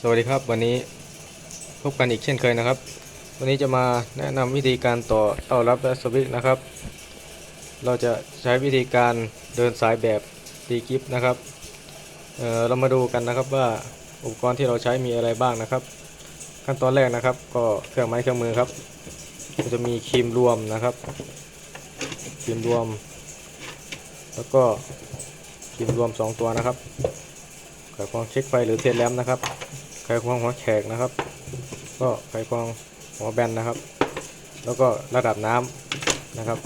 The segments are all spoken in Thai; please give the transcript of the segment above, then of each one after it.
สวัสดีครับวันนี้พบกันอีกเช่นเคยนะครับ วันนี้จะมาแนะนำวิธีการต่อเต้ารับและสวิตช์นะครับ เราจะใช้วิธีการเดินสายแบบตีกิฟนะครับเออเรามาดูกันนะครับว่าอุปกรณ์ที่เราใช้มีอะไรบ้างนะครับ ขั้นตอนแรกนะครับ ก็เครื่องไม้เครื่องมือครับจะมีครีมรวมนะครับครีมรวม แล้วก็ครีมรวม 2 ตัวนะครับไขควงเช็คไฟหรือเทสแลมนะครับ ไขควงหัวแขกนะครับ ก็ไขควงหัวแบนนะครับ แล้วก็ระดับน้ำนะครับ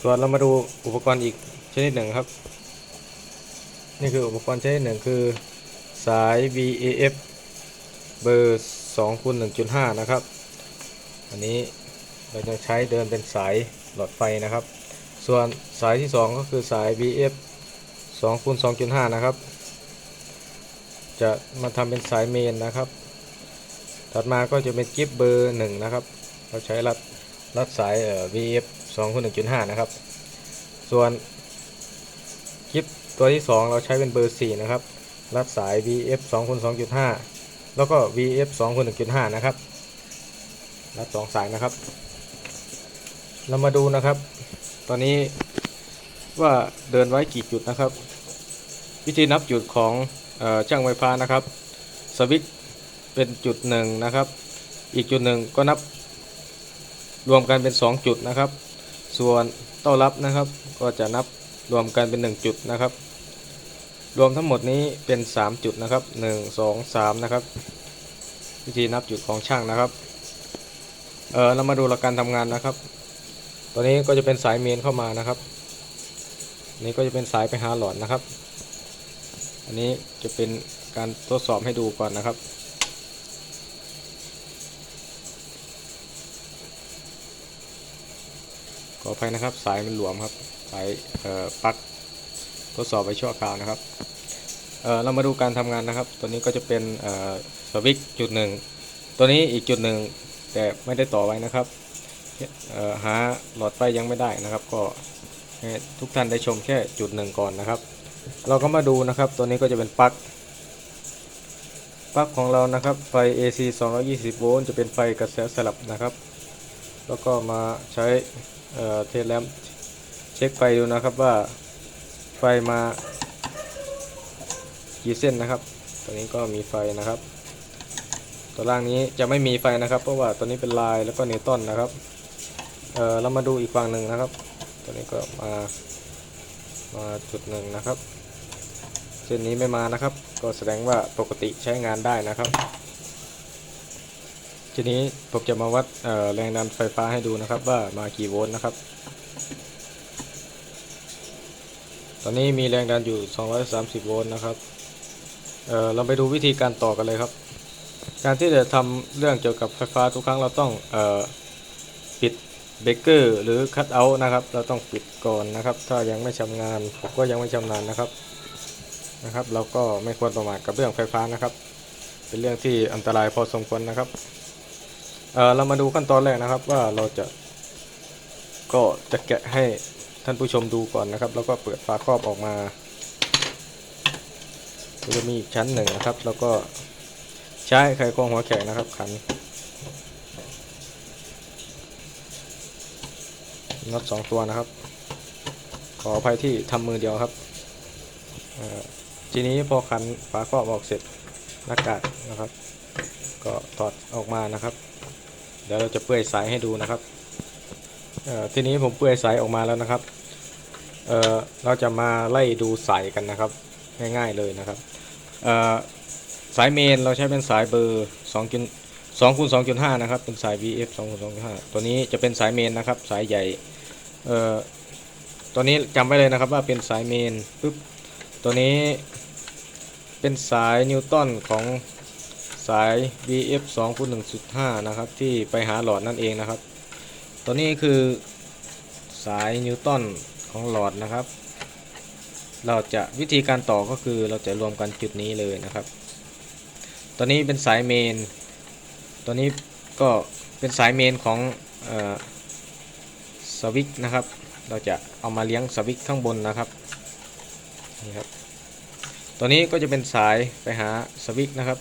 ส่วนเรามาดูอุปกรณ์อีกชนิดหนึ่งครับ นี่คืออุปกรณ์ชนิดหนึ่งคือสาย VAF เบอร์2คูณ1.5 นะครับ อันนี้เราจะใช้เดินเป็นสายหลอดไฟนะครับ ส่วนสายที่ 2 ก็คือสาย VF 2คูณ2.5 นะครับ จะมาทำเป็นสายเมนนะครับ ถัดมาก็จะเป็นกิฟเบอร์1นะครับ เราใช้รัดรัดสายเอ่อ VF 2คูณ1.5 นะครับ ส่วนกิฟตัวที่ 2 เราใช้เป็นเบอร์ 4 นะครับ รัดสาย VF 2คูณ2.5 แล้วก็ VF 2คูณ1.5 นะครับ รัด 2 สายนะครับ เรามาดูนะครับ ตอนนี้ว่าเดินไว้กี่จุดนะครับ วิธีนับจุดของ ช่างไฟฟ้านะครับ สวิตช์เป็นจุดหนึ่งนะครับ อีกจุดหนึ่งก็นับรวมกันเป็น 2 จุดนะครับ ส่วนเต้ารับนะครับ ก็จะนับรวมกันเป็น 1 จุดนะครับ รวมทั้งหมดนี้เป็น 3 จุดนะครับ 1 2 3 นะครับ วิธีนับจุดของช่างนะครับ เออเรามาดูหลักการทำงานนะครับ ตัวนี้ก็จะเป็นสายเมนเข้ามานะครับ นี่ก็จะเป็นสายไปหาหลอดนะครับ อันนี้จะเป็นการทดสอบให้ดูก่อนนะครับ ขออภัยนะครับสายมันหลวมครับ สายปลั๊กทดสอบไปชั่วคราวนะครับเเรามาดูการทำงานนะครับ ตัวนี้ก็จะเป็นสวิตจุดหนึ่ง ตัวนี้อีกจุดหนึ่งแต่ไม่ได้ต่อไว้นะครับหาหลอดไฟยังไม่ได้นะครับ ก็ทุกท่านได้ชมแค่จุดหนึ่งก่อนนะครับ เราก็มาดูนะครับ ตัวนี้ก็จะเป็นปลั๊กปลั๊กของเรานะครับ ไฟ AC 220 โวลต์จะเป็นไฟกระแสสลับนะครับ แล้วก็มาใช้เอ่อเทสแลมเช็คไฟดูนะครับว่าไฟมากี่เส้นนะครับ ตัวนี้ก็มีไฟนะครับ ตัวล่างนี้จะไม่มีไฟนะครับ เพราะว่าตัวนี้เป็นลายแล้วก็นิวตันนะครับเออเรามาดูอีกฝั่งหนึ่งนะครับ ตัวนี้ก็มามาจุดหนึ่งนะครับ เส้นนี้ไม่มานะครับ ก็แสดงว่าปกติใช้งานได้นะครับ ทีนี้ผมจะมาวัดแรงดันไฟฟ้าให้ดูนะครับ ว่ามากี่โวลต์นะครับ ตอนนี้มีแรงดันอยู่ 230 โวลต์นะครับเเราไปดูวิธีการต่อกันเลยครับ การที่จะทำเรื่องเกี่ยวกับไฟฟ้าทุกครั้งเราต้องเอ่อปิดเบรกเกอร์หรือคัตเอาท์นะครับ เราต้องปิดก่อนนะครับ ถ้ายังไม่ชำนาญผมก็ยังไม่ชำนาญนะครับ นะครับ เราก็ไม่ควรประมาทกับเรื่องไฟฟ้านะครับ เป็นเรื่องที่อันตรายพอสมควรนะครับเออเรามาดูขั้นตอนแรกนะครับว่าเราจะก็จะแกะให้ท่านผู้ชมดูก่อนนะครับ แล้วก็เปิดฝาครอบออกมาจะมีอีกชั้นหนึ่งนะครับ แล้วก็ใช้ไขควงหัวแขกนะครับขันน็อตสองตัวนะครับ ขออภัยที่ทำมือเดียวครับเออ ทีนี้พอขันฝาครอบออกเสร็จหน้ากากนะครับ ก็ถอดออกมานะครับ เดี๋ยวเราจะเปื่อยสายให้ดูนะครับทีนี้ผมเปื่อยสายออกมาแล้วนะครับเเราจะมาไล่ดูสายกันนะครับ ง่ายๆเลยนะครับสายเมนเราใช้เป็นสายเบอร์2จุด2คูณ2.5นะครับ เป็นสาย VF 2คูณ2.5ตัวนี้จะเป็นสายเมนนะครับ สายใหญ่ เอ่อตัวนี้จำไว้เลยนะครับว่าเป็นสายเมนปุ๊บ ตัวนี้เป็นสายนิวตันของสาย VF 2คูณ1.5 นะครับ ที่ไปหาหลอดนั่นเองนะครับ ตัวนี้คือสายนิวตันของหลอดนะครับ เราจะวิธีการต่อก็คือเราจะรวมกันจุดนี้เลยนะครับ ตัวนี้เป็นสายเมน ตัวนี้ก็เป็นสายเมนของออสวิตนะครับ เราจะเอามาเลี้ยงสวิตข้างบนนะครับ นี่ครับตัวนี้ก็จะเป็นสายไปหาสวิตนะครับ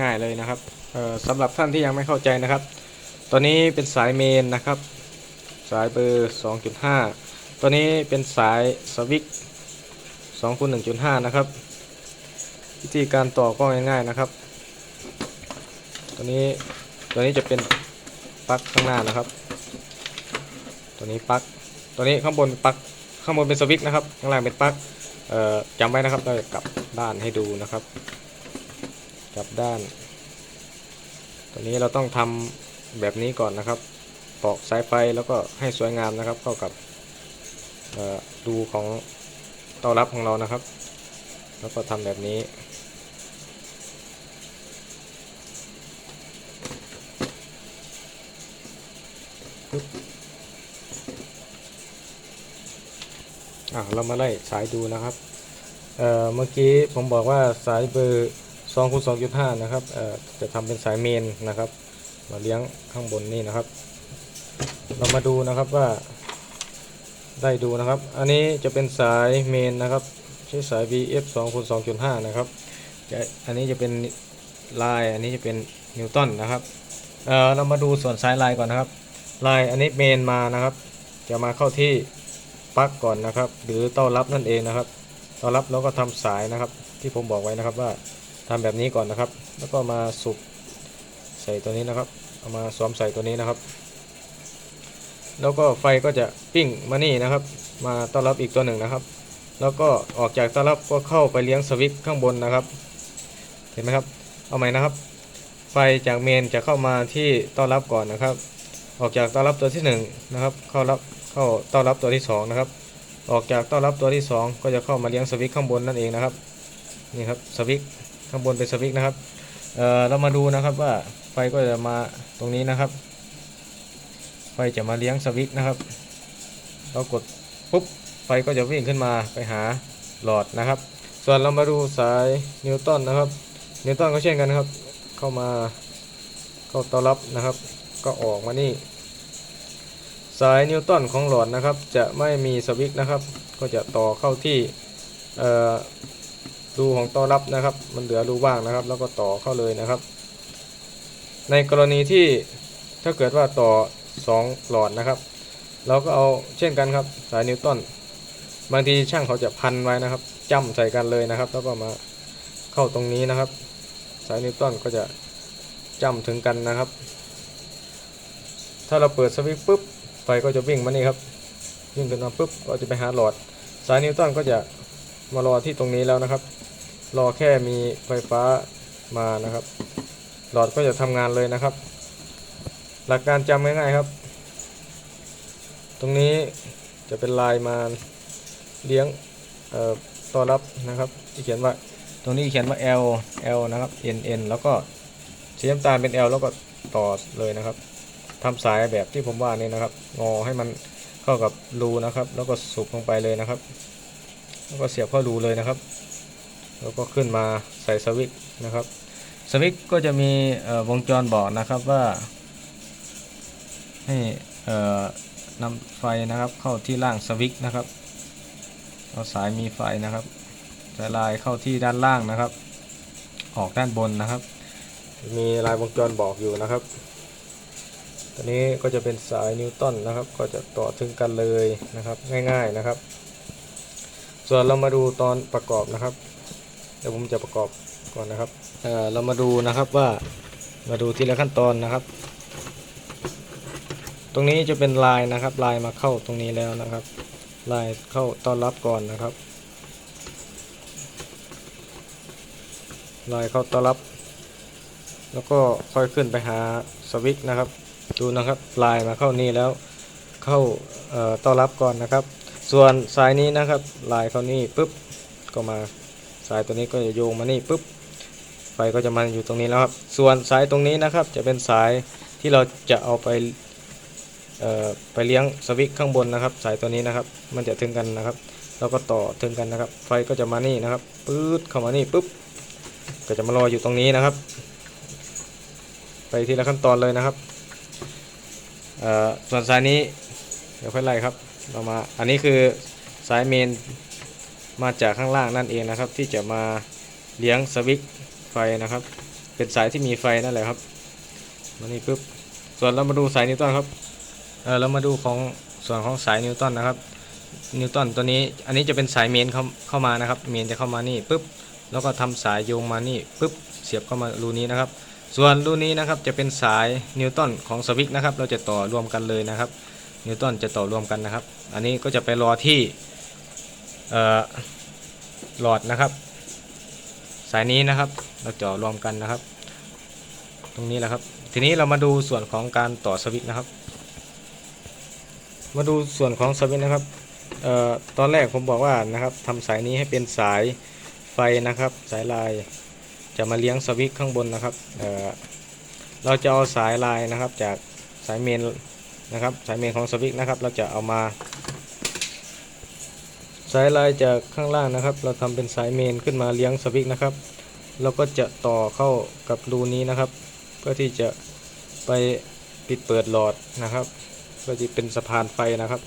ง่ายๆเลยนะครับสำหรับท่านที่ยังไม่เข้าใจนะครับ ตัวนี้เป็นสายเมนนะครับ สายเบอร์ 2.5 ตัวนี้เป็นสายสวิก2คูณ1.5 นะครับ วิธีการต่อก็ง่ายๆนะครับ ตัวนี้ตัวนี้จะเป็นปลั๊กข้างหน้านะครับ ตัวนี้ปลั๊กตัวนี้ข้างบนปลั๊ก ข้างบนเป็นสวิทช์นะครับ ข้างล่างเป็นปลั๊กจำไว้นะครับเราจะกลับด้านให้ดูนะครับ กลับด้าน ตัวนี้เราต้องทำแบบนี้ก่อนนะครับตอกสายไฟแล้วก็ให้สวยงามนะครับ เข้ากับดูของเตารับของเรานะครับ แล้วก็ทำแบบนี้ อะเรามาไล่สายดูนะครับเอ่อเมื่อกี้ผมบอกว่าสายเบอร์2คูณ2.5นะครับเอ่อจะทำเป็นสายเมนนะครับ มาเลี้ยงข้างบนนี่นะครับ เรามาดูนะครับว่าได้ดูนะครับ อันนี้จะเป็นสายเมนนะครับใช้สาย VF 2คูณ2.5นะครับจะอันนี้จะเป็นลายอันนี้จะเป็นนิวตันนะครับเอ่อเรามาดูส่วนสายลายก่อนนะครับ ลายอันนี้เมนมานะครับ จะมาเข้าที่ ปลั๊กก่อนนะครับ หรือเต้ารับนั่นเองนะครับเต้ารับแล้วก็ทำสายนะครับ ที่ผมบอกไว้นะครับว่าทำแบบนี้ก่อนนะครับ แล้วก็มาสุบใส่ตัวนี้นะครับเอามาสวมใส่ตัวนี้นะครับ แล้วก็ไฟก็จะปิ้งมานี่นะครับ มาต้อนรับอีกตัวหนึ่งนะครับ แล้วก็ออกจากต้อนรับก็เข้าไปเลี้ยงสวิตช์ข้างบนนะครับ เห็นไหมครับ เอาใหม่นะครับ ไฟจากเมนจะเข้ามาที่ต้อนรับก่อนนะครับ ออกจากต้อนรับตัวที่หนึ่งนะครับ เข้ารับ เข้าต้อนรับตัวที่สองนะครับ ออกจากต้อนรับตัวที่สองก็จะเข้ามาเลี้ยงสวิตข้างบนนั่นเองนะครับนี่ครับสวิตข้างบนเป็นสวิตนะครับเออเรามาดูนะครับว่าไฟก็จะมาตรงนี้นะครับ ไฟจะมาเลี้ยงสวิตนะครับ เรากดปุ๊บไฟก็จะวิ่งขึ้นมาไปหาหลอดนะครับ ส่วนเรามาดูสายนิวตันนะครับนิวตันก็เช่นกันนะครับ เข้ามาเข้าต้อนรับนะครับ ก็ออกมานี่ สายนิวตันของหลอดนะครับ จะไม่มีสวิตช์นะครับ ก็จะต่อเข้าที่รูของต้อรับนะครับ มันเหลือรูว่างนะครับ แล้วก็ต่อเข้าเลยนะครับ ในกรณีที่ถ้าเกิดว่าต่อ 2 หลอดนะครับ เราก็เอาเช่นกันครับสายนิวตันบางทีช่างเขาจะพันไว้นะครับจ้ำใส่กันเลยนะครับ แล้วก็มาเข้าตรงนี้นะครับ สายนิวตันก็จะจ้ำถึงกันนะครับ ถ้าเราเปิดสวิตช์ปุ๊บ ฟก็จะวิ่งมานี่ครับวิ่งขึ้นมาปุ๊บก็จะไปหาหลอด สายนิวตันก็จะมารอที่ตรงนี้แล้วนะครับ รอแค่มีไฟฟ้ามานะครับ หลอดก็จะทำงานเลยนะครับ หลักการจำง่ายๆครับ ตรงนี้จะเป็นลายมาเลี้ยงต่อต้อนรับนะครับ ที่เขียนว่าตรงนี้เขียนว่า L L นะครับ N N แล้วก็สีน้ำตาลเป็น L แล้วก็ต่อเลยนะครับ ทำสายแบบที่ผมว่านี่นะครับ งอให้มันเข้ากับรูนะครับ แล้วก็สุบลงไปเลยนะครับ แล้วก็เสียบเข้ารูเลยนะครับ แล้วก็ขึ้นมาใส่สวิตช์นะครับ สวิตช์ก็จะมีวงจรบอกนะครับว่า ให้นำไฟนะครับเข้าที่ล่างสวิตช์นะครับเอาสายมีไฟนะครับสายลายเข้าที่ด้านล่างนะครับ ออกด้านบนนะครับ มีลายวงจรบอกอยู่นะครับ ตัวนี้ก็จะเป็นสายนิวตันนะครับ ก็จะต่อถึงกันเลยนะครับ ง่ายๆนะครับ ส่วนเรามาดูตอนประกอบนะครับ เดี๋ยวผมจะประกอบก่อนนะครับเอ่อเรามาดูนะครับว่ามาดูทีละขั้นตอนนะครับ ตรงนี้จะเป็นลายนะครับ ลายมาเข้าตรงนี้แล้วนะครับ ลายเข้าต้อนรับก่อนนะครับ ลายเข้าต้อนรับ แล้วก็ค่อยขึ้นไปหาสวิตช์นะครับ ดูนะครับลายมาเข้านี่แล้วเข้าต้อนรับก่อนนะครับ ส่วนสายนี้นะครับลายเข้านี่ปุ๊บก็มาสายตัวนี้ก็จะโยงมานี่ปุ๊บไฟก็จะมาอยู่ตรงนี้แล้วครับ ส่วนสายตรงนี้นะครับจะเป็นสายที่เราจะเอาไปไปเลี้ยงสวิตข้างบนนะครับ สายตัวนี้นะครับ มันจะถึงกันนะครับแล้วก็ต่อถึงกันนะครับ ไฟก็จะมานี่นะครับปื๊ดเข้ามานี่ปุ๊บก็จะมารออยู่ตรงนี้นะครับ ไปทีละขั้นตอนเลยนะครับ เอ่อส่วนสายนี้เดี๋ยวค่อยไล่ครับเรามาอันนี้คือสายเมนมาจากข้างล่างนั่นเองนะครับ ที่จะมาเลี้ยงสวิตช์ไฟนะครับ เป็นสายที่มีไฟนั่นแหละครับมานี่ปุ๊บส่วนเรามาดูสายนิวตันครับเออเรามาดูของส่วนของสายนิวตันนะครับนิวตันตัวนี้อันนี้จะเป็นสายเมนเข้าเข้ามานะครับ เมนจะเข้ามานี่ปุ๊บแล้วก็ทำสายโยงมานี่ปุ๊บเสียบเข้ามารูนี้นะครับ ส่วนรูนี้นะครับจะเป็นสายนิวตันของสวิกนะครับ เราจะต่อรวมกันเลยนะครับ นิวตันจะต่อรวมกันนะครับ อันนี้ก็จะไปรอที่หลอดนะครับ สายนี้นะครับ เราจ่อรวมกันนะครับ ตรงนี้แหละครับ ทีนี้เรามาดูส่วนของการต่อสวิตนะครับ มาดูส่วนของสวิตนะครับออตอนแรกผมบอกว่านะครับทำสายนี้ให้เป็นสายไฟนะครับ สายลาย จะมาเลี้ยงสวิตข้างบนนะครับเออเราจะเอาสายลายนะครับจากสายเมนนะครับสายเมนของสวิกนะครับ เราจะเอามาสายลายจากข้างล่างนะครับ เราทำเป็นสายเมนขึ้นมาเลี้ยงสวิกนะครับเราก็จะต่อเข้ากับรูนี้นะครับ เพื่อที่จะไปปิดเปิดหลอดนะครับเพื่อที่เป็นสะพานไฟนะครับ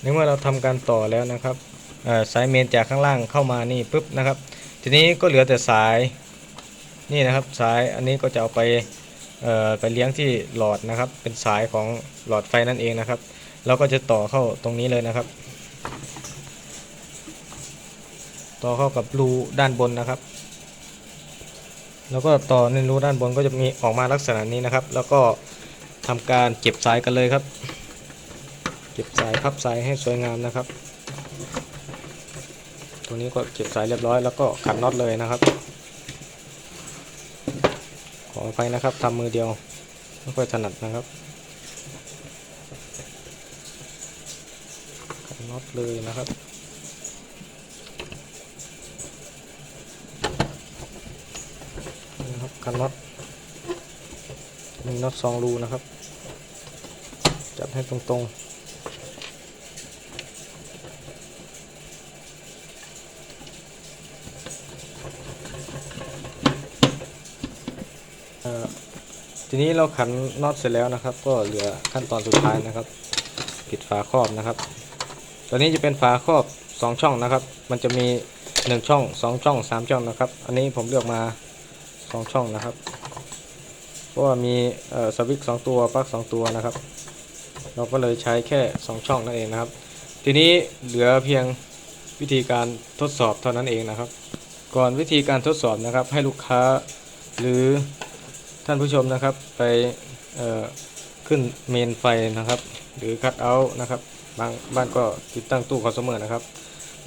ในเมื่อเราทำการต่อแล้วนะครับเอ่อสายเมนจากข้างล่างเข้ามานี่ปุ๊บนะครับ ทีนี้ก็เหลือแต่สาย นี่นะครับสายอันนี้ก็จะเอาไปเอ่อไปเลี้ยงที่หลอดนะครับ เป็นสายของหลอดไฟนั่นเองนะครับเราก็จะต่อเข้าตรงนี้เลยนะครับ ต่อเข้ากับรูด้านบนนะครับ แล้วก็ต่อในรูด้านบนก็จะมีออกมาลักษณะนี้นะครับ แล้วก็ทำการเก็บสายกันเลยครับ เก็บสายพับสายให้สวยงามนะครับ ตรงนี้ก็เก็บสายเรียบร้อยแล้วก็ขันน็อตเลยนะครับ ออภัยนะครับทำมือเดียวไม่ค่อยถนัดนะครับนน็อตเลยนะครับนะครับขันน็อตมีน็อตสองรูนะครับ จับให้ตรงๆ ทีนี้เราขันน็อตเสร็จแล้วนะครับ ก็เหลือขั้นตอนสุดท้ายนะครับ ปิดฝาครอบนะครับ ตัวนี้จะเป็นฝาครอบ2ช่องนะครับ มันจะมี 1 ช่อง 2 ช่อง 3 ช่องนะครับ อันนี้ผมเลือกมา 2 ช่องนะครับ เพราะว่ามีสวิตช์2ตัวปลั๊ก2 ตัวนะครับ เราก็เลยใช้แค่ 2 ช่องนั่นเองนะครับ ทีนี้เหลือเพียงวิธีการทดสอบเท่านั้นเองนะครับ ก่อนวิธีการทดสอบนะครับ ให้ลูกค้าหรือ ท่านผู้ชมนะครับไปขึ้นเมนไฟนะครับ หรือคัดเอาท์นะครับบางบ้านก็ติดตั้งตู้คอน sumer นะครับ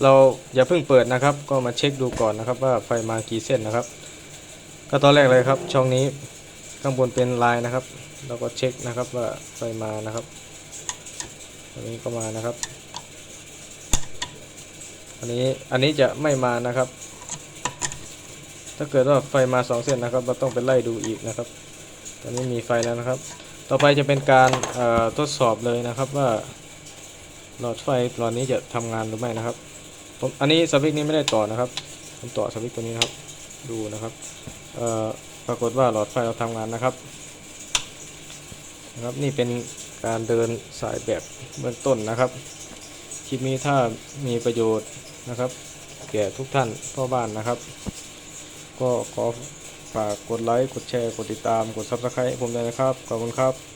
เราอย่าเพิ่งเปิดนะครับ ก็มาเช็คดูก่อนนะครับว่าไฟมากี่เส้นนะครับ ก็ตอนแรกเลยครับ ช่องนี้ข้างบนเป็นลายนะครับ เราก็เช็คนะครับว่าไฟมานะครับอันนี้ก็มานะครับ อันนี้อันนี้จะไม่มานะครับ ถ้าเกิดว่าไฟมาสองเส้นนะครับ เราต้องไปไล่ดูอีกนะครับ ตอนนี้มีไฟแล้วนะครับ ต่อไปจะเป็นการทดสอบเลยนะครับว่าหลอดไฟหลอดนี้จะทำงานหรือไม่นะครับ ผมอันนี้สวิตช์นี้ไม่ได้ต่อนะครับ ผมต่อสวิตช์ตัวนี้นะครับ ดูนะครับปรากฏว่าหลอดไฟเราทำงานนะครับ นะครับนี่เป็นการเดินสายแบบเบื้องต้นนะครับ คลิปนี้ถ้ามีประโยชน์นะครับ แก่ทุกท่านพ่อบ้านนะครับ ก็ขอฝากกดไลค์ กดแชร์ กดติดตาม กด Subscribe ให้ผมด้วยนะครับ ขอบคุณครับ